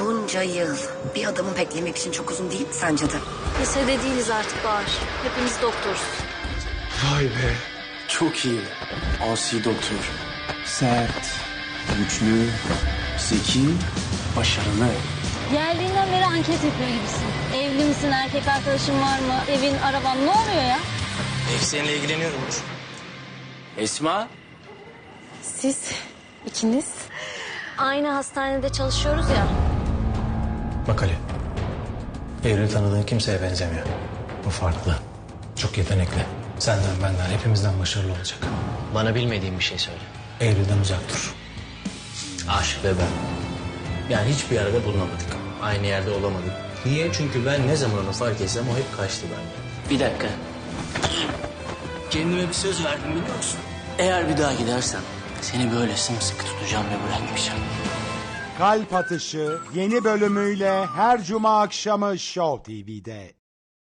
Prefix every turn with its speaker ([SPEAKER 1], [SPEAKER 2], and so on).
[SPEAKER 1] Bunca yıl bir adamı beklemek için çok uzun değil mi sence de?
[SPEAKER 2] Lisede değiliz artık Bahar. Hepimiz doktoruz.
[SPEAKER 3] Vay be.
[SPEAKER 4] Çok iyi. Asi doktor.
[SPEAKER 3] Sert.
[SPEAKER 4] Güçlü, zeki, başarılı.
[SPEAKER 2] Geldiğinden beri anket yapıyor gibisin. Evli misin, erkek arkadaşın var mı, evin, araban ne oluyor ya?
[SPEAKER 5] Belki seninle ilgileniyorumdur.
[SPEAKER 4] Esma,
[SPEAKER 2] Siz ikiniz aynı hastanede çalışıyoruz ya.
[SPEAKER 6] Bak Ali. Eylül tanıdığın kimseye benzemiyor. Bu farklı. Çok yetenekli. Senden benden hepimizden başarılı olacak.
[SPEAKER 5] Bana bilmediğin bir şey söyle.
[SPEAKER 6] Eylül'den uzak dur.
[SPEAKER 5] Aşk ve ben. Yani hiçbir arada bulunamadık. Aynı yerde olamadık. Niye? Çünkü ben ne zaman onu fark etsem o hep kaçtı benden. Bir dakika. Kendime bir söz verdim biliyor musun? Eğer bir daha gidersen seni böyle sımsıkı tutacağım ve bırakmayacağım.
[SPEAKER 7] Kalp Atışı yeni bölümüyle her cuma akşamı Show TV'de.